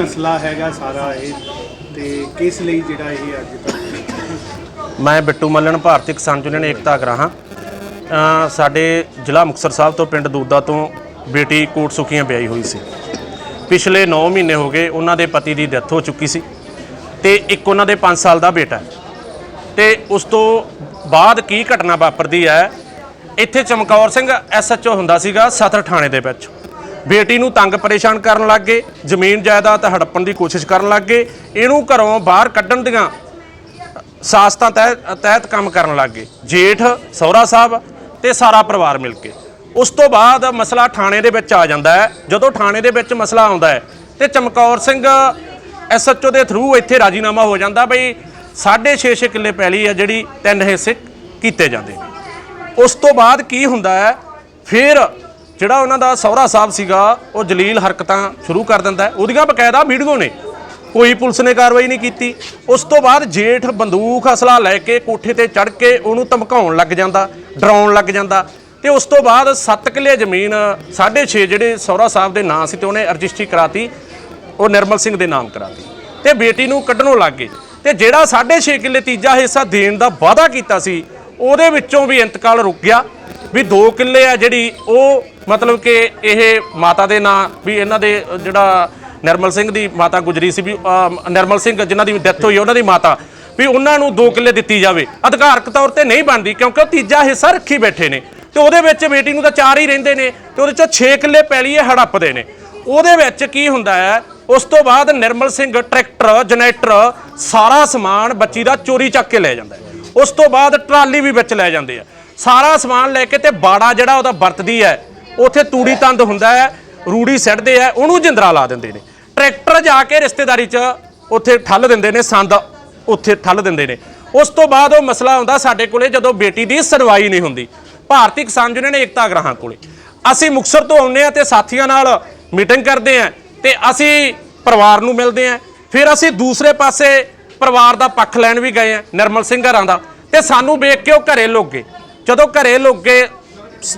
ਮਸਲਾ ਹੈਗਾ ਸਾਰਾ ਇਹ ਤੇ ਕਿਸ ਲਈ ਜਿਹੜਾ ਇਹ ਅੱਜ ਤੱਕ ਮੈਂ ਬਿੱਟੂ ਮੱਲਣ, ਭਾਰਤੀ ਕਿਸਾਨ ਯੂਨੀਅਨ ਏਕਤਾ ਅਗਰਾਹਾਂ ਅ ਸਾਡੇ ਜ਼ਿਲ੍ਹਾ ਮੁਕਤਸਰ ਸਾਹਿਬ ਤੋਂ ਪਿੰਡ ਦੂਦਾ ਤੋਂ ਬੇਟੀ ਕੋਟ ਸੁਖੀਆਂ ਵਿਆਹੀ ਹੋਈ ਸੀ। ਪਿਛਲੇ 9 ਮਹੀਨੇ ਹੋ ਗਏ ਉਹਨਾਂ ਦੇ ਪਤੀ ਦੀ ਡੈਥ ਹੋ ਚੁੱਕੀ ਸੀ ਤੇ ਇੱਕ ਉਹਨਾਂ ਦੇ 5 ਸਾਲ ਦਾ ਬੇਟਾ ਹੈ। ਤੇ ਉਸ ਤੋਂ ਬਾਅਦ ਕੀ ਘਟਨਾ ਵਾਪਰਦੀ ਹੈ, ਇੱਥੇ ਚਮਕੌਰ ਸਿੰਘ ਐਸਐਚਓ ਹੁੰਦਾ ਸੀਗਾ ਸਤਰ ਥਾਣੇ ਦੇ ਵਿੱਚ। ਬੇਟੀ ਨੂੰ ਤੰਗ ਪਰੇਸ਼ਾਨ ਕਰਨ ਲੱਗ ਗਏ, ਜ਼ਮੀਨ ਜਾਇਦਾਦ ਹੜੱਪਣ ਦੀ ਕੋਸ਼ਿਸ਼ ਕਰਨ ਲੱਗ ਗਏ, ਇਹਨੂੰ ਘਰੋਂ ਬਾਹਰ ਕੱਢਣ ਦੀਆਂ ਸਾਸਤਾਂ ਤਹਿਤ ਤਹਿਤ ਕੰਮ ਕਰਨ ਲੱਗ ਗਏ। ਜੇਠ, ਸਹੁਰਾ ਸਾਹਿਬ ਤੇ ਸਾਰਾ ਪਰਿਵਾਰ ਮਿਲ ਕੇ। ਉਸ ਤੋਂ ਬਾਅਦ ਮਸਲਾ ਥਾਣੇ ਦੇ ਵਿੱਚ ਆ ਜਾਂਦਾ ਹੈ। ਜਦੋਂ ਥਾਣੇ ਦੇ ਵਿੱਚ ਮਸਲਾ ਆਉਂਦਾ ਹੈ, ਤੇ ਚਮਕੌਰ ਸਿੰਘ ਐਸਐਚਓ ਦੇ ਥਰੂ ਇੱਥੇ ਰਾਜੀਨਾਮਾ ਹੋ ਜਾਂਦਾ ਬਈ 6.5 ਕਿੱਲੇ ਪੈਲੀ ਆ ਜਿਹੜੀ ਤਿੰਨ ਹਿੱਸੇ ਕੀਤੇ ਜਾਂਦੇ ਨੇ। ਉਸ ਤੋਂ ਬਾਅਦ ਕੀ ਹੁੰਦਾ ਹੈ, ਫਿਰ ਜਿਹੜਾ ਉਹਨਾਂ ਦਾ ਸਹੁਰਾ ਸਾਹਿਬ ਸੀਗਾ, ਉਹ ਜਲੀਲ ਹਰਕਤਾਂ ਸ਼ੁਰੂ ਕਰ ਦਿੰਦਾ ਉਹਦੀਆਂ ਬਕਾਇਦਾ ਵੀਡੀਓ ਨੇ। ਕੋਈ ਪੁਲਿਸ ਨੇ ਕਾਰਵਾਈ ਨਹੀਂ ਕੀਤੀ। ਉਸ ਤੋਂ ਬਾਅਦ ਜੇਠ ਬੰਦੂਕ ਅਸਲਾ ਲੈ ਕੇ ਕੋਠੇ ਤੇ ਚੜ ਕੇ ਉਹਨੂੰ ਧਮਕਾਉਣ ਲੱਗ ਜਾਂਦਾ, ਡਰਾਉਣ ਲੱਗ ਜਾਂਦਾ। ਤੇ ਉਸ ਤੋਂ ਬਾਅਦ 7 ਕਿੱਲੇ ਜ਼ਮੀਨ 6.5 ਜਿਹੜੇ ਸਹੁਰਾ ਸਾਹਿਬ ਦੇ ਨਾਂ ਸੀ ਤੇ ਉਹਨੇ ਰਜਿਸਟਰੀ ਕਰਾਤੀ, ਉਹ ਨਿਰਮਲ ਸਿੰਘ ਦੇ ਨਾਮ ਕਰਾਤੀ। ਤੇ ਬੇਟੀ ਨੂੰ ਕੱਢਣੋਂ ਲੱਗ ਗਏ ਤੇ ਜਿਹੜਾ 6.5 ਕਿੱਲੇ ਤੀਜਾ ਹਿੱਸਾ ਦੇਣ ਦਾ ਵਾਅਦਾ ਕੀਤਾ ਸੀ, ਉਹਦੇ ਵਿੱਚੋਂ ਵੀ ਇੰਤਕਾਲ ਰੁਕ ਗਿਆ। ਵੀ 2 ਕਿੱਲੇ ਆ ਜਿਹੜੀ, ਉਹ ਮਤਲਬ ਕਿ ਇਹ ਮਾਤਾ ਦੇ ਨਾਂ ਵੀ ਇਹਨਾਂ ਦੇ ਜਿਹੜਾ ਨਿਰਮਲ ਸਿੰਘ ਦੀ ਮਾਤਾ ਗੁਜਰੀ ਸੀ ਵੀ ਅ, ਨਿਰਮਲ ਸਿੰਘ ਜਿਨ੍ਹਾਂ ਦੀ ਡੈਥ ਹੋਈ ਉਹਨਾਂ ਦੀ ਮਾਤਾ ਵੀ ਉਹਨਾਂ ਨੂੰ 2 ਕਿੱਲੇ ਦਿੱਤੀ ਜਾਵੇ। ਅਧਿਕਾਰਕ ਤੌਰ ਤੇ ਨਹੀਂ ਬਣਦੀ ਕਿਉਂਕਿ ਉਹ ਤੀਜਾ ਹਿੱਸਾ ਰੱਖੀ ਬੈਠੇ ਨੇ। ਤੇ ਉਹਦੇ ਵਿੱਚ ਬੇਟੀ ਨੂੰ ਤਾਂ ਚਾਰ ਹੀ ਰਹਿੰਦੇ ਨੇ ਤੇ ਉਹਦੇ ਚੋਂ 6 ਕਿੱਲੇ ਪੈਲੀ ਇਹ ਹੜੱਪਦੇ ਨੇ। ਉਹਦੇ ਵਿੱਚ ਕੀ ਹੁੰਦਾ ਹੈ ਉਸ ਤੋਂ ਬਾਅਦ ਨਿਰਮਲ ਸਿੰਘ ਟਰੈਕਟਰ ਜਨਰੇਟਰ ਸਾਰਾ ਸਮਾਨ ਬੱਚੀ ਦਾ ਚੋਰੀ ਚੱਕ ਕੇ ਲੈ ਜਾਂਦਾ ਹੈ। ਉਸ ਤੋਂ ਬਾਅਦ ਟਰਾਲੀ ਵੀ ਵਿੱਚ ਲੈ ਜਾਂਦੇ ਆ। ਸਾਰਾ ਸਮਾਨ ਲੈ ਕੇ ਤੇ ਬਾੜਾ ਜਿਹੜਾ ਉਹਦਾ ਵਰਤਦੀ ਹੈ ਉੱਥੇ ਤੂੜੀ ਤੰਦ ਹੁੰਦਾ ਹੈ, ਰੂੜੀ ਸੱਟਦੇ ਆ ਉਹਨੂੰ ਜਿੰਦਰਾ ਲਾ ਦਿੰਦੇ ਨੇ। ਟਰੈਕਟਰ ਜਾ ਕੇ ਰਿਸ਼ਤੇਦਾਰੀ 'ਚ ਉੱਥੇ ਠੱਲ ਦਿੰਦੇ ਨੇ, ਸੰਦ ਉੱਥੇ ਠੱਲ ਦਿੰਦੇ ਨੇ। ਉਸ ਤੋਂ ਬਾਅਦ ਉਹ ਮਸਲਾ ਆਉਂਦਾ ਸਾਡੇ ਕੋਲੇ ਜਦੋਂ ਬੇਟੀ ਦੀ ਸੁਣਵਾਈ ਨਹੀਂ ਹੁੰਦੀ। ਭਾਰਤੀ ਕਿਸਾਨ ਯੂਨੀਅਨ ਏਕਤਾ ਗ੍ਰਾਹਾਂ ਕੋਲੇ। ਅਸੀਂ ਮੁਕਸਰ ਤੋਂ ਆਉਂਦੇ ਆ ਤੇ ਸਾਥੀਆਂ ਨਾਲ ਮੀਟਿੰਗ ਕਰਦੇ ਆ ਤੇ ਅਸੀਂ ਪਰਿਵਾਰ ਨੂੰ ਮਿਲਦੇ ਆ ਫਿਰ ਅਸੀਂ ਦੂਸਰੇ ਪਾਸੇ ਪਰਿਵਾਰ ਦਾ ਪੱਖ ਲੈਣ ਵੀ ਗਏ ਆ ਨਿਰਮਲ ਸਿੰਘ ਘਰਾਂ ਦਾ। ਤੇ ਸਾਨੂੰ ਵੇਖ ਕੇ ਉਹ ਘਰੇ ਲੁੱਕ ਗਏ। ਜਦੋਂ ਘਰੇ ਲੁੱਕ ਗਏ,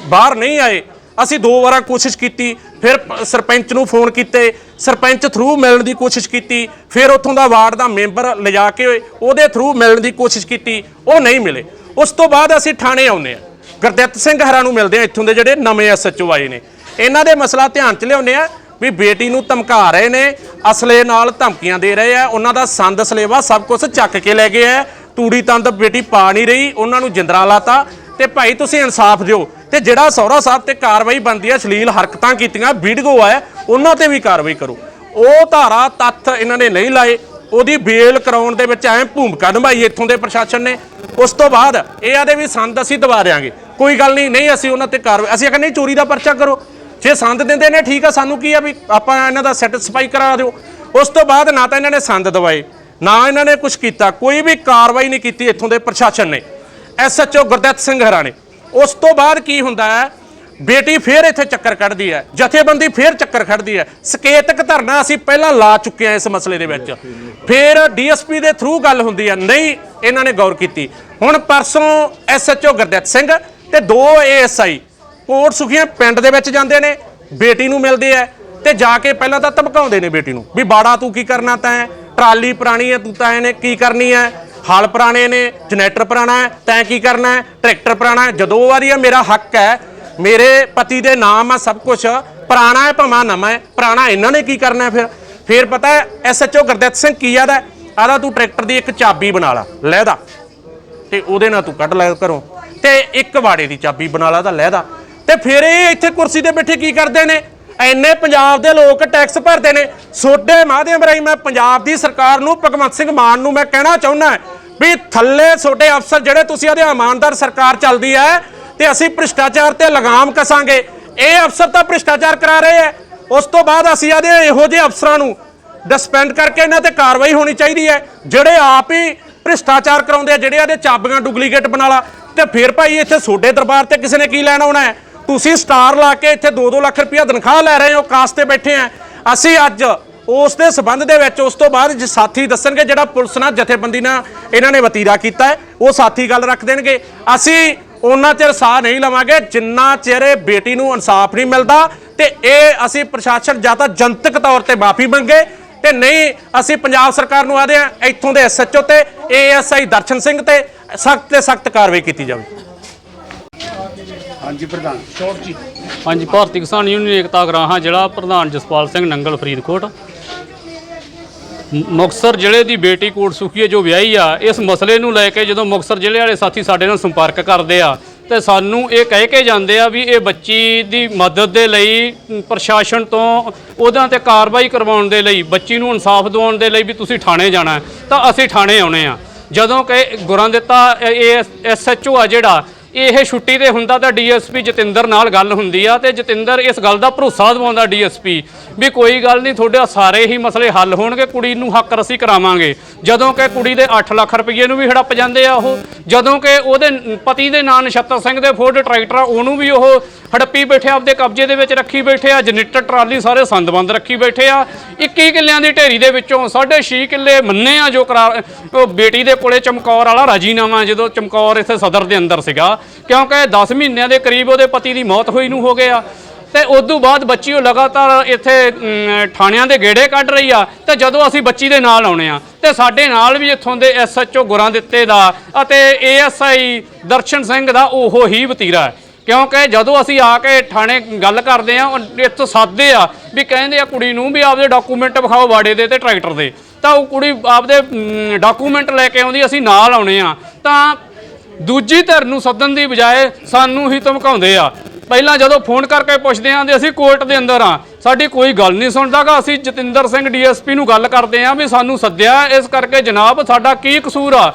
ਬਾਹਰ ਨਹੀਂ ਆਏ ਅਸੀਂ ਦੋ ਵਾਰਾਂ ਕੋਸ਼ਿਸ਼ ਕੀਤੀ, ਫਿਰ ਸਰਪੰਚ ਨੂੰ ਫੋਨ ਕੀਤੇ, ਸਰਪੰਚ ਥਰੂ ਮਿਲਣ ਦੀ ਕੋਸ਼ਿਸ਼ ਕੀਤੀ, ਫਿਰ ਉੱਥੋਂ ਦਾ ਵਾਰਡ ਦਾ ਮੈਂਬਰ ਲਿਜਾ ਕੇ ਉਹਦੇ ਥਰੂ ਮਿਲਣ ਦੀ ਕੋਸ਼ਿਸ਼ ਕੀਤੀ, ਉਹ ਨਹੀਂ ਮਿਲੇ। ਉਸ ਤੋਂ ਬਾਅਦ ਅਸੀਂ ਥਾਣੇ ਆਉਂਦੇ ਆ ਗੁਰਦਿੱਤ ਸਿੰਘ ਹਰਾਂ ਨੂੰ ਮਿਲਦੇ ਆ ਇੱਥੋਂ ਦੇ ਜਿਹੜੇ ਨਵੇਂ ਐਸਐਚਓ ਆਏ ਨੇ। ਇਹਨਾਂ ਦੇ ਮਸਲਾ ਧਿਆਨ ਚ ਲਿਆਉਂਦੇ ਆ ਵੀ ਬੇਟੀ ਨੂੰ ਧਮਕਾ ਰਹੇ ਨੇ, ਅਸਲੇ ਨਾਲ ਧਮਕੀਆਂ ਦੇ ਰਹੇ ਆ, ਉਹਨਾਂ ਦਾ ਸੰਦ ਸਲੇਵਾ ਸਭ ਕੁਝ ਚੱਕ ਕੇ ਲੈ ਗਏ ਆ। ਤੂੜੀ ਤੰਦ ਬੇਟੀ ਪਾ ਨਹੀਂ ਰਹੀ, ਉਹਨਾਂ ਨੂੰ ਜਿੰਦਰਾ ਲਾਤਾ। ਤੇ ਭਾਈ ਤੁਸੀਂ ਇਨਸਾਫ ਦਿਓ। ਤੇ ਜਿਹੜਾ ਸਹੁਰਾ ਸਾਹਿਬ ਤੇ ਕਾਰਵਾਈ ਬਣਦੀ ਹੈ, ਅਸ਼ਲੀਲ ਹਰਕਤਾਂ ਕੀਤੀਆਂ, ਵੀਡੀਓ ਹੈ ਉਹਨਾਂ ਤੇ ਵੀ ਕਾਰਵਾਈ ਕਰੋ। ਉਹ ਧਾਰਾ ਤੱਥ ਇਹਨਾਂ ਨੇ ਨਹੀਂ ਲਾਏ, ਉਹਦੀ ਬੇਲ ਕਰਾਉਣ ਦੇ ਵਿੱਚ ਐ ਭੂਮਿਕਾ ਨਿਭਾਈ ਇੱਥੋਂ ਦੇ ਪ੍ਰਸ਼ਾਸਨ ਨੇ। ਉਸ ਤੋਂ ਬਾਅਦ ਇਹ ਆਦੇ ਵੀ ਸੰਦ ਅਸੀਂ ਦਵਾ ਦਿਆਂਗੇ। ਕੋਈ ਗੱਲ ਨਹੀਂ ਨਹੀਂ ਅਸੀਂ ਉਹਨਾਂ ਤੇ ਕਾਰਵਾਈ, ਅਸੀਂ ਕਹਿੰਦੇ ਨਹੀਂ, ਚੋਰੀ ਦਾ ਪਰਚਾ ਕਰੋ। ਜੇ ਸੰਦ ਦਿੰਦੇ ਨੇ, ਠੀਕ ਆ, ਸਾਨੂੰ ਕੀ ਆ ਵੀ ਆਪਾਂ ਇਹਨਾਂ ਦਾ ਸੈਟੀਸਫਾਈ ਕਰਾ ਦਿਓ। ਉਸ ਤੋਂ ਬਾਅਦ ਨਾ ਤਾਂ ਇਹਨਾਂ ਨੇ ਸੰਦ ਦਵਾਏ, ਨਾ ਇਹਨਾਂ ਨੇ ਕੁਝ ਕੀਤਾ, ਕੋਈ ਵੀ ਕਾਰਵਾਈ ਨਹੀਂ ਕੀਤੀ ਇੱਥੋਂ ਦੇ ਪ੍ਰਸ਼ਾਸਨ ਨੇ। ਐਸਐਚਓ ਗੁਰਦਿੱਤ ਸਿੰਘ ਹਰਾਣੇ। ਉਸ ਤੋਂ ਬਾਅਦ ਕੀ ਹੁੰਦਾ ਹੈ? ਬੇਟੀ ਫੇਰ ਇੱਥੇ ਚੱਕਰ ਕੱਢਦੀ ਹੈ। ਜਥੇਬੰਦੀ ਫੇਰ ਚੱਕਰ ਖੜਦੀ ਹੈ। ਸਕੇਤਕ ਧਰਨਾ ਅਸੀਂ ਪਹਿਲਾਂ ਲਾ ਚੁੱਕੇ ਹਾਂ ਇਸ ਮਸਲੇ ਦੇ ਵਿੱਚ। ਫੇਰ ਡੀਐਸਪੀ ਦੇ ਥਰੂ ਗੱਲ ਹੁੰਦੀ ਹੈ। ਨਹੀਂ, ਇਹਨਾਂ ਨੇ ਗੌਰ ਕੀਤੀ। ਹੁਣ ਪਰਸੋਂ ਐਸਐਚਓ ਗੁਰਦਿੱਤ ਸਿੰਘ ਤੇ ਦੋ ਏਐਸਆਈ ਕੋਟ ਸੁਖੀਆਂ ਪਿੰਡ ਦੇ ਵਿੱਚ ਜਾਂਦੇ ਨੇ। ਬੇਟੀ ਨੂੰ ਮਿਲਦੇ ਆ ਤੇ ਜਾ ਕੇ ਪਹਿਲਾਂ ਤਾਂ ਧਮਕਾਉਂਦੇ ਨੇ ਬੇਟੀ ਨੂੰ ਵੀ, ਬਾੜਾ ਤੂੰ ਕੀ ਕਰਨਾ ਤੈਂ? ਟਰਾਲੀ ਪੁਰਾਣੀ ਹੈ, ਤੂੰ ਤਾਂ ਇਹਨੇ ਕੀ ਕਰਨੀ ਹੈ? ਹਲ ਪੁਰਾਣੇ ਨੇ, ਜਨਰੇਟਰ ਪੁਰਾਣਾ ਹੈ, ਤੈਂ ਕੀ ਕਰਨਾ ਹੈ? ਟਰੈਕਟਰ ਪੁਰਾਣਾ ਹੈ। ਜਦੋਂ ਵਾਰੀ ਆ, ਮੇਰਾ ਹੱਕ ਹੈ, ਮੇਰੇ ਪਤੀ ਦੇ ਨਾਮ ਆ ਸਭ ਕੁਝ ਪੁਰਾਣਾ ਹੈ ਭਾਵੇਂ ਨਵਾਂ ਹੈ, ਪੁਰਾਣਾ ਇਹਨਾਂ ਨੇ ਕੀ ਕਰਨਾ ਫਿਰ? ਫਿਰ ਪਤਾ ਹੈ ਐਸਐਚਓ ਗੁਰਦਿੱਤ ਸਿੰਘ ਕੀ ਆਦਾ ਆਦਾ ਤੂੰ ਟਰੈਕਟਰ ਦੀ ਇੱਕ ਚਾਬੀ ਬਣਾ ਲਾ ਲਹਿਦਾ ਤੇ ਉਹਦੇ ਨਾਲ ਤੂੰ ਕੱਢ ਲੈ ਘਰੋਂ। ਤੇ ਇੱਕ ਵਾੜੇ ਦੀ ਚਾਬੀ ਬਣਾ ਲਾ ਤਾਂ ਲਹਿਦਾ ਤੇ ਫਿਰ ਇਹ ਇੱਥੇ ਕੁਰਸੀ ਤੇ ਬੈਠੇ ਕੀ ਕਰਦੇ ਨੇ? ਐਨੇ ਪੰਜਾਬ ਦੇ ਲੋਕ ਟੈਕਸ ਭਰਦੇ ਨੇ। ਸੋਡੇ ਮਾਧਿਅਮ ਰਾਹੀਂ ਮੈਂ ਪੰਜਾਬ ਦੀ ਸਰਕਾਰ ਨੂੰ, ਭਗਵੰਤ ਸਿੰਘ ਮਾਨ ਨੂੰ ਮੈਂ ਕਹਿਣਾ ਚਾਹੁੰਦਾ ਵੀ ਥੱਲੇ ਛੋਟੇ ਅਫਸਰ ਜਿਹੜੇ ਤੁਸੀਂ ਆਦੇ ਇਮਾਨਦਾਰ ਸਰਕਾਰ ਚੱਲਦੀ ਹੈ ਤੇ ਅਸੀਂ ਭ੍ਰਿਸ਼ਟਾਚਾਰ ਤੇ ਲਗਾਮ ਕਸਾਂਗੇ। ਇਹ ਅਫਸਰ ਤਾਂ ਭ੍ਰਿਸ਼ਟਾਚਾਰ ਕਰਾ ਰਹੇ ਐ ਉਸ ਤੋਂ ਬਾਅਦ ਅਸੀਂ ਆਦੇ ਇਹੋ ਜਿਹੇ ਅਫਸਰਾਂ ਨੂੰ ਡਿਸਪੈਂਡ ਕਰਕੇ ਇਹਨਾਂ ਤੇ ਕਾਰਵਾਈ ਹੋਣੀ ਚਾਹੀਦੀ ਹੈ। ਜਿਹੜੇ ਆਪ ਹੀ ਭ੍ਰਿਸ਼ਟਾਚਾਰ ਕਰਾਉਂਦੇ ਆ, ਜਿਹੜੇ ਆਦੇ ਚਾਬੀਆਂ ਡੁਪਲੀਕੇਟ ਬਣਾ ਲਾ, ਤੇ ਫਿਰ ਭਾਈ ਇੱਥੇ ਛੋਡੇ ਦਰਬਾਰ ਤੇ ਕਿਸੇ ਨੇ ਕੀ ਲੈਣ ਆਉਣਾ ਹੈ? ਤੁਸੀਂ ਸਟਾਰ ਲਾ ਕੇ ਇੱਥੇ 2-2 ਲੱਖ ਰੁਪਇਆ ਤਨਖਾਹ ਲੈ ਰਹੇ ਹੋ, ਕਾਸ ਤੇ ਬੈਠੇ ਆ। ਅਸੀਂ ਅੱਜ ਉਸ ਦੇ ਸਬੰਧ ਦੇ ਵਿੱਚ, ਉਸ ਤੋਂ ਬਾਅਦ ਜੇ ਸਾਥੀ ਦੱਸਣਗੇ ਜਿਹੜਾ ਪੁਲਿਸ ਨਾਲ ਜਥੇਬੰਦੀ ਨਾਲ ਇਹਨਾਂ ਨੇ ਵਤੀਰਾ ਕੀਤਾ ਹੈ, ਉਹ ਸਾਥੀ ਗੱਲ ਰੱਖ ਦੇਣਗੇ। ਅਸੀਂ ਉਹਨਾਂ ਚਿਰ ਸਾਹ ਨਹੀਂ ਲਵਾਂਗੇ, ਜਿੰਨਾ ਚਿਰ ਇਹ ਬੇਟੀ ਨੂੰ ਇਨਸਾਫ ਨਹੀਂ ਮਿਲਦਾ ਤੇ ਇਹ ਅਸੀਂ ਪ੍ਰਸ਼ਾਸਨ ਜਾਂ ਤਾਂ ਜਨਤਕ ਤੌਰ ਤੇ ਮਾਫੀ ਮੰਗੇ ਤੇ ਨਹੀਂ, ਅਸੀਂ ਪੰਜਾਬ ਸਰਕਾਰ ਨੂੰ ਆਦੇ ਆ ਇੱਥੋਂ ਦੇ ਐਸਐਚਓ ਤੇ ਏਐਸਆਈ ਦਰਸ਼ਨ ਸਿੰਘ ਤੇ ਸਖਤ ਤੇ ਸਖਤ ਕਾਰਵਾਈ ਕੀਤੀ ਜਾਵੇ। ਹਾਂਜੀ, ਪ੍ਰਧਾਨ। ਸ਼ੋਰ ਜੀ। ਹਾਂਜੀ, ਭਾਰਤੀ ਕਿਸਾਨ ਯੂਨੀਅਨ ਏਕਤਾ ਗਰਾਹਾਂ ਜ਼ਿਲ੍ਹਾ ਪ੍ਰਧਾਨ ਜਸਪਾਲ ਸਿੰਘ ਨੰਗਲ ਫਰੀਦਕੋਟ। ਮ- ਮੁਕਤਸਰ ਜ਼ਿਲ੍ਹੇ ਦੀ ਬੇਟੀ ਕੋਟ ਸੁਖੀਏ ਜੋ ਵਿਆਹੀ ਆ। ਇਸ ਮਸਲੇ ਨੂੰ ਲੈ ਕੇ ਜਦੋਂ ਮੁਕਤਸਰ ਜ਼ਿਲ੍ਹੇ ਵਾਲੇ ਸਾਥੀ ਸਾਡੇ ਨਾਲ ਸੰਪਰਕ ਕਰਦੇ ਆ, ਤੇ ਸਾਨੂੰ ਇਹ ਕਹਿ ਕੇ ਜਾਂਦੇ ਆ ਵੀ ਇਹ ਬੱਚੀ ਦੀ ਮਦਦ ਦੇ ਲਈ ਪ੍ਰਸ਼ਾਸਨ ਤੋਂ ਉਹਦਾਂ ਤੇ ਕਾਰਵਾਈ ਕਰਵਾਉਣ ਦੇ ਲਈ, ਬੱਚੀ ਨੂੰ ਇਨਸਾਫ ਦਿਵਾਉਣ ਦੇ ਲਈ ਵੀ ਤੁਸੀਂ ਥਾਣੇ ਜਾਣਾ। ਤਾਂ ਅਸੀਂ ਥਾਣੇ ਆਉਣੇ ਆ। ਜਦੋਂ ਕਿ ਗੁਰਾਂ ਦਿੱਤਾ, ਇਹ ਐਸਐਚਓ ਆ ਜਿਹੜਾ ਇਹ ਛੁੱਟੀ ਤੇ ਹੁੰਦਾ ਤਾਂ ਡੀਐਸਪੀ ਜਤਿੰਦਰ ਨਾਲ ਗੱਲ ਹੁੰਦੀ ਆ ਤੇ ਜਤਿੰਦਰ ਇਸ ਗੱਲ ਦਾ ਭਰੋਸਾ ਦਿਵਾਉਂਦਾ ਡੀਐਸਪੀ ਵੀ ਕੋਈ ਗੱਲ ਨਹੀਂ ਤੁਹਾਡੇ ਸਾਰੇ ਹੀ ਮਸਲੇ ਹੱਲ ਹੋਣਗੇ ਕੁੜੀ ਨੂੰ ਹੱਕ ਰਸੀ ਕਰਾਵਾਂਗੇ। ਜਦੋਂ ਕਿ ਕੁੜੀ ਦੇ 8 ਲੱਖ ਰੁਪਏ ਨੂੰ ਵੀ ਹੜੱਪ ਜਾਂਦੇ ਆ ਉਹ ਜਦੋਂ ਕਿ ਉਹਦੇ ਪਤੀ ਦੇ ਨਾਂ ਨਛੱਤਰ ਸਿੰਘ ਦੇ ਫੋਰਡ ਟਰੈਕਟਰ ਆ ਉਹਨੂੰ ਵੀ ਉਹ ਹੜੱਪੀ ਬੈਠੇ ਆ, ਆਪਦੇ ਕਬਜ਼ੇ ਦੇ ਵਿੱਚ ਰੱਖੀ ਬੈਠੇ ਆ ਜਨਰੇਟਰ ਟਰਾਲੀ ਸਾਰੇ ਸੰਦਬੰਦ ਰੱਖੀ ਬੈਠੇ ਆ। 21 ਕਿੱਲਿਆਂ ਦੀ ਢੇਰੀ ਦੇ ਵਿੱਚੋਂ 6.5 ਕਿੱਲੇ ਮੰਨੇ ਆ ਜੋ ਕਰਾ ਉਹ ਬੇਟੀ ਦੇ ਕੋਲੇ ਚਮਕੌਰ ਵਾਲਾ ਰਾਜੀਨਾਮਾ ਜਦੋਂ ਚਮਕੌਰ ਇੱਥੇ ਸਦਰ ਦੇ ਅੰਦਰ ਸੀਗਾ ਕਿਉਂਕਿ 10 ਮਹੀਨਿਆਂ ਦੇ ਕਰੀਬ ਉਹਦੇ ਪਤੀ ਦੀ ਮੌਤ ਹੋਈ ਨੂੰ ਹੋ ਗਿਆ। ਤੇ ਉਸ ਤੋਂ ਬਾਅਦ ਬੱਚੀ ਉਹ ਲਗਾਤਾਰ ਇੱਥੇ ਥਾਣਿਆਂ ਦੇ ਗੇੜੇ ਕੱਢ ਰਹੀ ਆ ਤੇ ਜਦੋਂ ਅਸੀਂ ਬੱਚੀ ਦੇ ਨਾਲ ਆਉਣੇ ਆ, ਤੇ ਸਾਡੇ ਨਾਲ ਵੀ ਇੱਥੋਂ ਦੇ ਐਸਐਚਓ ਗੁਰਾਂ ਦਿੱਤੇ ਦਾ ਅਤੇ ਏਐਸਆਈ ਦਰਸ਼ਨ ਸਿੰਘ ਦਾ ਉਹੋ ਹੀ ਵਤੀਰਾ ਹੈ। ਕਿਉਂਕਿ ਜਦੋਂ ਅਸੀਂ ਆ ਕੇ ਥਾਣੇ ਗੱਲ ਕਰਦੇ ਆ ਇੱਥੋਂ ਸਾਦੇ ਆ ਵੀ ਕਹਿੰਦੇ ਆ ਕੁੜੀ ਨੂੰ ਵੀ ਆਪਦੇ ਡਾਕੂਮੈਂਟ ਵਿਖਾਓ ਬਾੜੇ ਦੇ ਤੇ ਟਰੈਕਟਰ ਦੇ। ਤਾਂ ਉਹ ਕੁੜੀ ਆਪਦੇ ਡਾਕੂਮੈਂਟ ਲੈ ਕੇ ਆਉਂਦੀ, ਅਸੀਂ ਨਾਲ ਆਉਣੇ ਆ। ਤਾਂ ਦੂਜੀ ਧਿਰ ਨੂੰ ਸੱਦਣ ਦੀ ਬਜਾਏ ਸਾਨੂੰ ਹੀ ਧਮਕਾਉਂਦੇ ਆ। ਪਹਿਲਾਂ ਜਦੋਂ ਫੋਨ ਕਰਕੇ ਪੁੱਛਦੇ ਆਂ ਤੇ ਅਸੀਂ ਕੋਰਟ ਦੇ ਅੰਦਰ ਆ, ਸਾਡੀ ਕੋਈ ਗੱਲ ਨਹੀਂ ਸੁਣਦਾਗਾ ਅਸੀਂ ਜਤਿੰਦਰ ਸਿੰਘ ਡੀਐਸਪੀ ਨੂੰ ਗੱਲ ਕਰਦੇ ਆਂ ਵੀ ਸਾਨੂੰ ਸੱਦਿਆ, ਇਸ ਕਰਕੇ ਜਨਾਬ ਸਾਡਾ ਕੀ ਕਸੂਰ ਆ?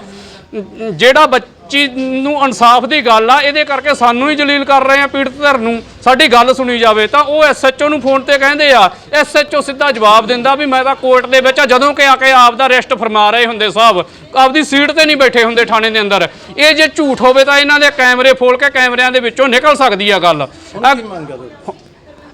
ਜਿਹੜਾ ਬੱਚੀ ਨੂੰ ਇਨਸਾਫ ਦੀ ਗੱਲ ਆ ਇਹਦੇ ਕਰਕੇ ਸਾਨੂੰ ਹੀ ਜਲੀਲ ਕਰ ਰਹੇ ਆ ਪੀੜਤ ਧਿਰ ਨੂੰ। ਸਾਡੀ ਗੱਲ ਸੁਣੀ ਜਾਵੇ ਤਾਂ ਉਹ ਐਸਐਚਓ ਨੂੰ ਫੋਨ ਤੇ ਕਹਿੰਦੇ ਆ ਐਸਐਚਓ ਸਿੱਧਾ ਜਵਾਬ ਦਿੰਦਾ ਵੀ ਮੈਂ ਤਾਂ ਕੋਰਟ ਦੇ ਵਿੱਚ ਆ ਜਦੋਂ ਕਿ ਆ ਕੇ ਆਪ ਦਾ ਅਰੈਸਟ ਫਰਮਾ ਰਹੇ ਹੁੰਦੇ ਸਾਹਿਬ। ਆਪਦੀ ਸੀਟ ਤੇ ਨਹੀਂ ਬੈਠੇ ਹੁੰਦੇ ਥਾਣੇ ਦੇ ਅੰਦਰ। ਇਹ ਜੇ ਝੂਠ ਹੋਵੇ ਤਾਂ ਇਹਨਾਂ ਦੇ ਕੈਮਰੇ ਫੋਲ ਕੇ ਕੈਮਰਿਆਂ ਦੇ ਵਿੱਚੋਂ ਨਿਕਲ ਸਕਦੀ ਆ ਗੱਲ।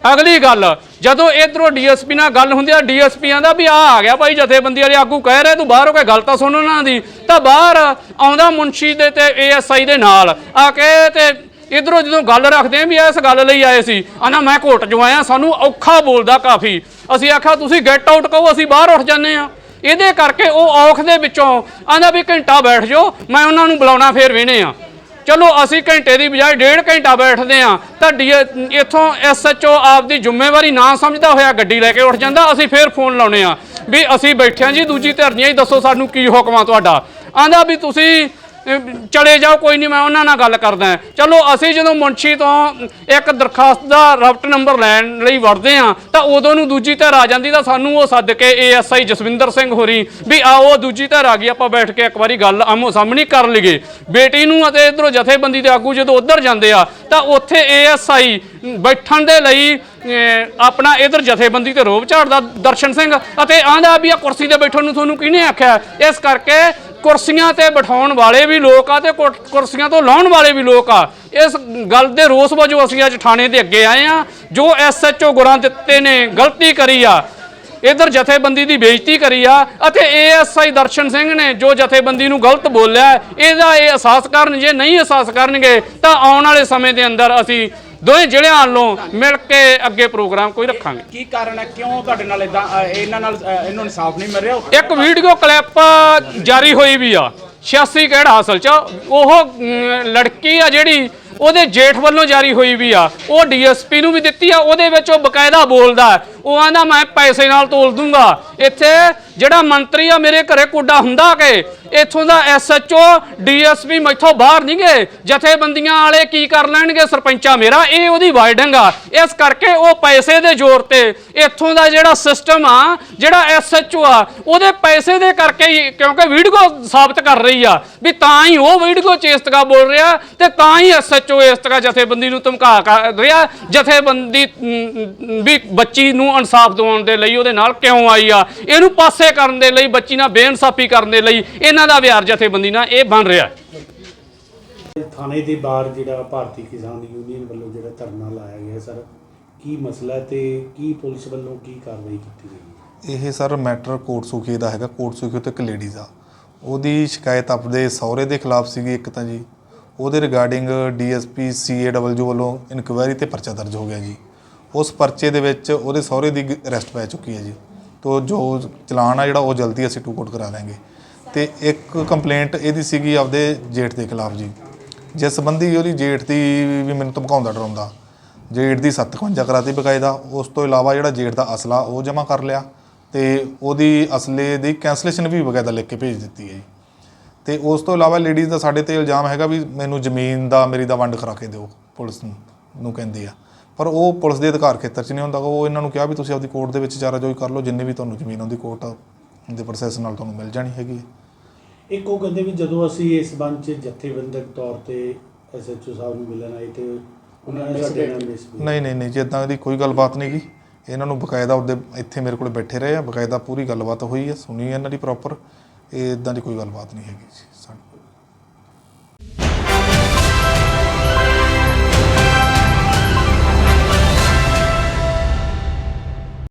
ਅਗਲੀ ਗੱਲ, ਜਦੋਂ ਇਧਰੋਂ ਡੀਐਸਪੀ ਨਾਲ ਗੱਲ ਹੁੰਦੀ ਆ, ਡੀਐਸਪੀਆਂ ਦਾ ਵੀ ਆ ਆ ਗਿਆ ਭਾਈ ਜਥੇਬੰਦੀ ਵਾਲੇ ਆਗੂ ਕਹਿ ਰਹੇ, ਤੂੰ ਬਾਹਰ ਹੋ ਕੇ ਗੱਲ ਤਾਂ ਸੁਣ ਉਹਨਾਂ ਦੀ। ਤਾਂ ਬਾਹਰ ਆਉਂਦਾ ਮੁਨਸ਼ੀ ਦੇ ਤੇ ਏਐਸਆਈ ਦੇ ਨਾਲ। ਆ ਕੇ ਤੇ ਇਧਰੋਂ ਜਦੋਂ ਗੱਲ ਰੱਖਦੇ ਆ ਵੀ ਇਸ ਗੱਲ ਲਈ ਆਏ ਸੀ ਆਨਾ ਮੈਂ ਕੋਰਟ ਚ ਆਇਆ, ਸਾਨੂੰ ਔਖਾ ਬੋਲਦਾ ਕਾਫੀ। ਅਸੀਂ ਆਖਿਆ, ਤੁਸੀਂ ਗੈਟ ਆਊਟ ਕਹੋ, ਅਸੀਂ ਬਾਹਰ ਉੱਠ ਜਾਂਦੇ ਆ। ਇਹਦੇ ਕਰਕੇ ਉਹ ਔਖ ਦੇ ਵਿੱਚੋਂ ਆਂਦਾ ਵੀ ਘੰਟਾ ਬੈਠ ਜਾਓ, ਮੈਂ ਉਹਨਾਂ ਨੂੰ ਬੁਲਾਉਣਾ, ਫੇਰ ਵੇਣੇ ਆ। ਚਲੋ ਅਸੀਂ ਘੰਟੇ ਦੀ ਬਜਾਏ ਡੇਢ ਘੰਟਾ ਬੈਠਦੇ ਆ ਤਾਂ ਡੀ ਇੱਥੋਂ ਐਸਐਚਓ ਆਪਦੀ ਜ਼ਿੰਮੇਵਾਰੀ ਨਾ ਸਮਝਦਾ ਹੋਇਆ ਗੱਡੀ ਲੈ ਕੇ ਉੱਠ ਜਾਂਦਾ, ਅਸੀਂ ਫੇਰ ਫੋਨ ਲਾਉਨੇ ਆ ਵੀ ਅਸੀਂ ਬੈਠਿਆਂ ਜੀ, ਦੂਜੀ ਧਰਨੀਆਂ ਹੀ ਦੱਸੋ ਸਾਨੂੰ ਕੀ ਹੁਕਮ ਆ ਤੁਹਾਡਾ। ਆਂਦਾ ਵੀ ਤੁਸੀਂ ਚਲੇ ਜਾਓ, ਕੋਈ ਨਹੀਂ, ਮੈਂ ਉਹਨਾਂ ਨਾਲ ਗੱਲ ਕਰਦਾ ਚਲੋ, ਅਸੀਂ ਜਦੋਂ ਮੁਨਸ਼ੀ ਤੋਂ ਇੱਕ ਦਰਖਾਸਤ ਦਾ ਰਫਟ ਨੰਬਰ ਲੈਣ ਲਈ ਵੜਦੇ ਆ ਤਾਂ ਉਦੋਂ ਨੂੰ ਦੂਜੀ ਧਿਰ ਆ ਜਾਂਦੀ, ਤਾਂ ਸਾਨੂੰ ਉਹ ਸੱਦ ਕੇ ਏਐਸਆਈ ਜਸਵਿੰਦਰ ਸਿੰਘ ਹੋਰੀ ਵੀ ਆਓ, ਦੂਜੀ ਧਿਰ ਆ ਗਈ, ਆਪਾਂ ਬੈਠ ਕੇ ਇੱਕ ਵਾਰੀ ਗੱਲ ਆਮੋ ਸਾਹਮਣੀ ਕਰ ਲਈਏ। ਬੇਟੀ ਨੂੰ ਅਤੇ ਇਧਰੋਂ ਜਥੇਬੰਦੀ ਦੇ ਆਗੂ ਜਦੋਂ ਉਧਰ ਜਾਂਦੇ ਆ, ਤਾਂ ਉੱਥੇ ਏਐਸਆਈ ਬੈਠਣ ਦੇ ਲਈ ਆਪਣਾ ਇਧਰ ਜਥੇਬੰਦੀ ਤੇ ਰੋਬ ਝਾੜਦਾ ਦਰਸ਼ਨ ਸਿੰਘ ਅਤੇ ਆਂਦਾ ਵੀ ਆ ਕੁਰਸੀ ਤੇ ਬੈਠਣ ਨੂੰ ਤੁਹਾਨੂੰ ਕਿਹਨੇ ਆਖਿਆ? ਇਸ ਕਰਕੇ ਕੁਰਸੀਆਂ ਤੇ ਬਿਠਾਉਣ ਵਾਲੇ ਵੀ ਲੋਕ ਆ ਤੇ ਕੁਰ- ਕੁਰਸੀਆਂ ਤੋਂ ਲਾਉਣ ਵਾਲੇ ਵੀ ਲੋਕ ਆ। ਇਸ ਗੱਲ ਦੇ ਰੋਸ ਵਜੋਂ ਅਸੀਂ ਅੱਜ ਥਾਣੇ ਦੇ ਅੱਗੇ ਆਏ ਆ ਜੋ ਐਸਐਚਓ ਗੁਰਾਂ ਦਿੱਤੇ ਨੇ ਗਲਤੀ ਕਰੀ ਆ, ਇਧਰ ਜਥੇਬੰਦੀ ਦੀ ਬੇਇੱਜ਼ਤੀ ਕਰੀ ਆ ਅਤੇ ਏਐਸਆਈ ਦਰਸ਼ਨ ਸਿੰਘ ਨੇ ਜੋ ਜਥੇਬੰਦੀ ਨੂੰ ਗਲਤ ਬੋਲਿਆ, ਇਹਦਾ ਇਹ ਅਹਿਸਾਸ ਕਰਨ ਜੇ ਨਹੀਂ ਅਹਿਸਾਸ ਕਰਨਗੇ, ਤਾਂ ਆਉਣ ਵਾਲੇ ਸਮੇਂ ਦੇ ਅੰਦਰ ਅਸੀਂ ਦੋਵੇਂ ਜ਼ਿਲ੍ਹਿਆਂ ਵੱਲੋਂ ਮਿਲ ਕੇ ਅੱਗੇ ਪ੍ਰੋਗਰਾਮ ਕੋਈ ਰੱਖਾਂਗੇ। ਕੀ ਕਾਰਨ ਹੈ? ਕਿਉਂ ਤੁਹਾਡੇ ਨਾਲ ਇਦਾਂ ਇਹਨਾਂ ਨਾਲ ਇਹਨੂੰ ਇਨਸਾਫ ਨਹੀਂ ਮਿਲ ਰਿਹਾ? ਇੱਕ ਵੀਡੀਓ ਕਲਿੱਪ ਜਾਰੀ ਹੋਈ ਵੀ ਆ 86 ਕਿਹੜਾ ਹਾਸਲ ਚ ਉਹ ਲੜਕੀ ਆ ਜਿਹੜੀ ਉਹਦੇ ਜੇਠ ਵੱਲੋਂ ਜਾਰੀ ਹੋਈ ਵੀ ਆ। ਉਹ ਡੀਐਸਪੀ ਨੂੰ ਵੀ ਦਿੱਤੀ ਆ ਉਹਦੇ ਵਿੱਚ ਉਹ ਬਕਾਇਦਾ ਬੋਲਦਾ। ਉਹ ਆਂਦਾ ਮੈਂ ਪੈਸੇ ਨਾਲ ਤੋਲ ਦੂੰਗਾ। ਇੱਥੇ ਜਿਹੜਾ ਮੰਤਰੀ ਆ, ਮੇਰੇ ਘਰੇ ਕੁੱਡਾ ਹੁੰਦਾ ਕਿ ਇੱਥੋਂ ਦਾ ਐਸਐਚਓ ਡੀਐਸਪੀ ਮੈਥੋਂ ਬਾਹਰ ਨਹੀਂ ਗਏ। ਜਥੇਬੰਦੀਆਂ ਵਾਲੇ ਕੀ ਕਰ ਲੈਣਗੇ? ਸਰਪੰਚਾ ਮੇਰਾ, ਇਹ ਉਹਦੀ ਵਾਈਡਿੰਗ ਆ। ਇਸ ਕਰਕੇ ਉਹ ਪੈਸੇ ਦੇ ਜ਼ੋਰ ਤੇ ਇੱਥੋਂ ਦਾ ਜਿਹੜਾ ਸਿਸਟਮ ਆ, ਜਿਹੜਾ ਐਸਐਚਓ ਆ, ਉਹਦੇ ਪੈਸੇ ਦੇ ਕਰਕੇ ਹੀ ਕਿਉਂਕਿ ਵੀਡੀਓ ਸਾਬਤ ਕਰ ਰਹੀ ਆ ਵੀ ਤਾਂ ਹੀ ਉਹ ਵੀਡੀਓ ਚੇਸਤਕਾ ਬੋਲ ਰਿਹਾ ਤੇ ਤਾਂ ਹੀ ਐਸਐਚਓ ਇਸਤਕਾ ਜਥੇਬੰਦੀ ਨੂੰ ਧਮਕਾ ਕਰ ਰਿਹਾ। ਜਥੇਬੰਦੀ ਵੀ ਬੱਚੀ ਨੂੰ ਇਨਸਾਫ ਦਿਵਾਉਣ ਦੇ ਲਈ ਉਹਦੇ ਨਾਲ ਕਿਉਂ ਆਈ ਆ? ਇਹਨੂੰ ਪਾਸੇ ਕਰਨ ਦੇ ਲਈ ਬੱਚੀ ਨਾਲ ਬੇਇਨਸਾਫੀ ਕਰਨ ਦੇ ਲਈ ਇਹਨਾਂ ਦਾ ਵਿਹਾਰ ਜਥੇਬੰਦੀ ਨਾਲ ਇਹ ਬਣ ਰਿਹਾ ਥਾਣੇ ਦੇ ਬਾਹਰ ਜਿਹੜਾ ਭਾਰਤੀ ਕਿਸਾਨ ਯੂਨੀਅਨ ਵੱਲੋਂ ਜਿਹੜਾ ਧਰਨਾ ਲਾਇਆ ਗਿਆ ਸਰ ਕੀ ਮਸਲਾ ਹੈ ਤੇ ਕੀ ਪੁਲਿਸ ਵੱਲੋਂ ਕੀ ਕਾਰਵਾਈ ਕੀਤੀ ਗਈ? ਇਹ ਸਰ ਮੈਟਰ ਕੋਟ ਸੁਖੀ ਦਾ ਹੈਗਾ ਕੋਟ ਸੁਖੀ ਤੇ ਇੱਕ ਲੇਡੀਜ਼ ਆ। ਉਹਦੀ ਸ਼ਿਕਾਇਤ ਆਪਦੇ ਸਹੁਰੇ ਦੇ ਖਿਲਾਫ ਸੀਗੀ ਇੱਕ ਤਾਂ ਜੀ। ਉਹਦੇ ਰਿਗਾਰਡਿੰਗ ਡੀਐਸਪੀ ਸੀਏਡਬਲਯੂ ਵੱਲੋਂ ਇਨਕੁਆਇਰੀ ਤੇ ਪਰਚਾ ਦਰਜ ਹੋ ਗਿਆ ਜੀ। ਉਸ ਪਰਚੇ ਦੇ ਵਿੱਚ ਉਹਦੇ ਸਹੁਰੇ ਦੀ ਅਰੈਸਟ ਪੈ ਚੁੱਕੀ ਹੈ ਜੀ। ਤੋ ਜੋ ਚਲਾਨ ਆ ਜਿਹੜਾ ਉਹ ਜਲਦੀ ਅਸੀਂ ਟੂ ਕੋਟ ਕਰਾ ਦਾਂਗੇ ਤੇ ਇੱਕ ਕੰਪਲੇਂਟ ਇਹਦੀ ਸੀਗੀ ਆਪਦੇ ਜੇਠ ਦੇ ਖਿਲਾਫ ਜੀ। ਜਿਸ ਸੰਬੰਧੀ ਉਹਦੀ ਜੇਠ ਦੀ ਵੀ ਮੈਨੂੰ ਧਮਕਾਉਂਦਾ ਡਰਾਉਂਦਾ। ਜੇਠ ਦੀ 57 ਕਰਾਤੀ ਬਕਾਇਦਾ। ਉਸ ਤੋਂ ਇਲਾਵਾ ਜਿਹੜਾ ਜੇਠ ਦਾ ਅਸਲਾ ਉਹ ਜਮ੍ਹਾਂ ਕਰ ਲਿਆ। ਤੇ ਉਹਦੀ ਅਸਲੇ ਦੀ ਕੈਂਸਲੇਸ਼ਨ ਵੀ ਬਕਾਇਦਾ ਲਿਖ ਕੇ ਭੇਜ ਦਿੱਤੀ ਹੈ ਜੀ। ਤੇ ਉਸ ਤੋਂ ਇਲਾਵਾ ਲੇਡੀਜ਼ ਦਾ ਸਾਡੇ ਤੇ ਇਲਜ਼ਾਮ ਹੈਗਾ ਵੀ ਮੈਨੂੰ ਜ਼ਮੀਨ ਦਾ, ਮੇਰੀ ਦਾ ਵੰਡ ਕਰਾ ਕੇ ਦਿਓ, ਪੁਲਿਸ ਨੂੰ ਕਹਿੰਦੀ ਆ। ਪਰ ਉਹ ਪੁਲਿਸ ਦੇ ਅਧਿਕਾਰ ਖੇਤਰ 'ਚ ਨਹੀਂ ਹੁੰਦਾ। ਉਹ ਇਹਨਾਂ ਨੂੰ ਕਿਹਾ ਵੀ ਤੁਸੀਂ ਆਪਦੀ ਕੋਰਟ ਦੇ ਵਿੱਚ ਚਾਰਾਜੋਈ ਕਰ ਲਓ। ਜਿੰਨੇ ਵੀ ਤੁਹਾਨੂੰ ਜ਼ਮੀਨ ਆਉਂਦੀ ਕੋਰਟ ਦੇ ਪ੍ਰੋਸੈਸ ਨਾਲ ਤੁਹਾਨੂੰ ਮਿਲ ਜਾਣੀ ਹੈਗੀ ਹੈ। ਇੱਕ ਉਹ ਕਹਿੰਦੇ ਵੀ ਜਦੋਂ ਅਸੀਂ ਇਸ ਬੰਦ ਚ ਜਥੇਬੰਦਕ ਤੌਰ ਤੇ ਐਸਐਚਓ ਸਾਹਿਬ ਨੂੰ ਮਿਲਣ ਆਏ ਤੇ ਉਹਨਾਂ ਨੇ ਸਾਡੇ ਨਾਲ ਮਿਸਬੀਹੇਵ ਨਹੀਂ ਨਹੀਂ ਨਹੀਂ ਜੀ ਇਦਾਂ ਦੀ ਕੋਈ ਗੱਲਬਾਤ ਨਹੀਂ ਗੀ। ਇਹਨਾਂ ਨੂੰ ਬਕਾਇਦਾ ਉਹਦੇ ਇੱਥੇ ਮੇਰੇ ਕੋਲ ਬੈਠੇ ਰਹੇ ਆ। ਬਕਾਇਦਾ ਪੂਰੀ ਗੱਲਬਾਤ ਹੋਈ ਹੈ ਸੁਣੀ ਇਹਨਾਂ ਦੀ ਪ੍ਰੋਪਰ ਇਹ ਇਦਾਂ ਦੀ ਕੋਈ ਗੱਲਬਾਤ ਨਹੀਂ ਹੈਗੀ ਜੀ ਸਾਡੇ।